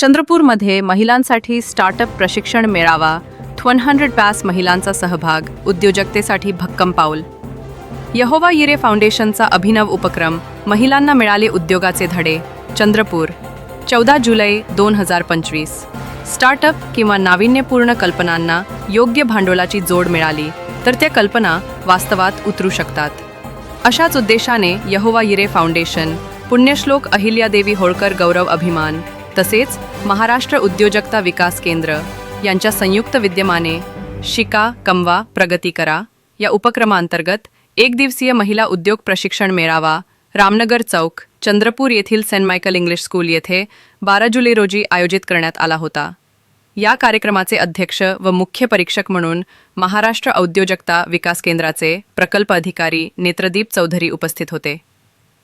चंद्रपूरमध्ये महिलांसाठी स्टार्टअप प्रशिक्षण मेळावा वन हंड्रेड पॅस महिलांचा सहभाग उद्योजकतेसाठी भक्कम पाऊल. यहोवा yiरे फाउंडेशनचा अभिनव उपक्रम महिलांना मिळाले उद्योगाचे धडे चंद्रपूर चौदा जुलै दोन हजार पंचवीस. स्टार्टअप किंवा नाविन्यपूर्ण कल्पनांना योग्य भांडवलाची जोड मिळाली तर त्या कल्पना वास्तवात उतरू शकतात. अशाच उद्देशाने यहोवा yiरे फाउंडेशन पुण्यश्लोक अहिल्यादेवी होळकर गौरव अभिमान तसेच महाराष्ट्र उद्योजकता विकास केंद्र यांच्या संयुक्त विद्यमाने शिका कमवा प्रगती करा या उपक्रमांतर्गत एक दिवसीय महिला उद्योग प्रशिक्षण मेळावा रामनगर चौक चंद्रपूर येथील सेंट मायकल इंग्लिश स्कूल येथे बारा जुलै रोजी आयोजित करण्यात आला होता. या कार्यक्रमाचे अध्यक्ष व मुख्य परीक्षक म्हणून महाराष्ट्र औद्योजकता विकास केंद्राचे प्रकल्प अधिकारी नेत्रदीप चौधरी उपस्थित होते.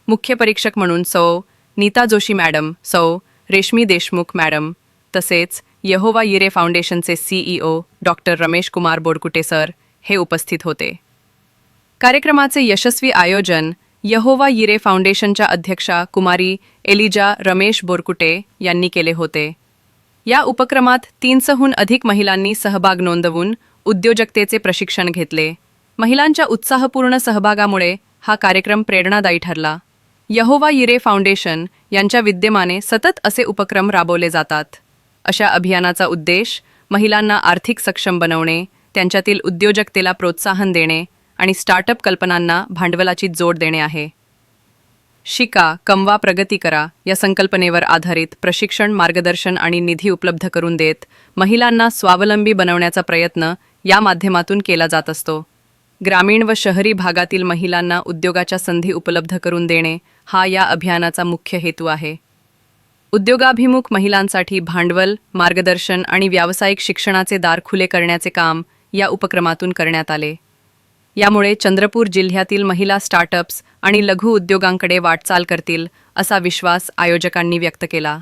मुख्य परीक्षक म्हणून सौ नीता जोशी मॅडम सौ रेशमी देशमुख मॅडम. तसेच यहोवा यिरे फाउंडेशनचे CEO doctor Ramesh Kumar Bodkute sir हे उपस्थित होते. कार्यक्रमाचे यशस्वी आयोजन यहोवा यिरे फाउंडेशनच्या अध्यक्षा कुमारी एलिजा रमेश बोरकुटे यांनी केले होते. या उपक्रमात तीनशहून अधिक महिलांनी सहभाग नोंदवून उद्योजकतेचे प्रशिक्षण घेतले. महिलांच्या उत्साहपूर्ण सहभागामुळे हा कार्यक्रम प्रेरणादायी ठरला. यहोवा यिरे फाउंडेशन यांच्या विद्यमाने सतत असे उपक्रम राबवले जातात. अशा अभियानाचा उद्देश महिलांना आर्थिक सक्षम बनवणे त्यांच्यातील उद्योजकतेला प्रोत्साहन देणे आणि स्टार्टअप कल्पनांना भांडवलाची जोड देणे आहे. शिका कमवा प्रगती करा या संकल्पनेवर आधारित प्रशिक्षण मार्गदर्शन आणि निधी उपलब्ध करून देत महिलांना स्वावलंबी बनवण्याचा प्रयत्न या माध्यमातून केला जात असतो. ग्रामीण व शहरी भागातील महिलांना उद्योगाच्या संधी उपलब्ध करून देणे हा या अभियानाचा मुख्य हेतू आहे. उद्योगाभिमुख महिलांसाठी भांडवल मार्गदर्शन आणि व्यावसायिक शिक्षणाचे दार खुले करण्याचे काम या उपक्रमातून करण्यात आले. यामुळे चंद्रपूर जिल्ह्यातील महिला स्टार्टअप्स आणि लघु उद्योगांकडे वाटचाल करतील असा विश्वास आयोजकांनी व्यक्त केला.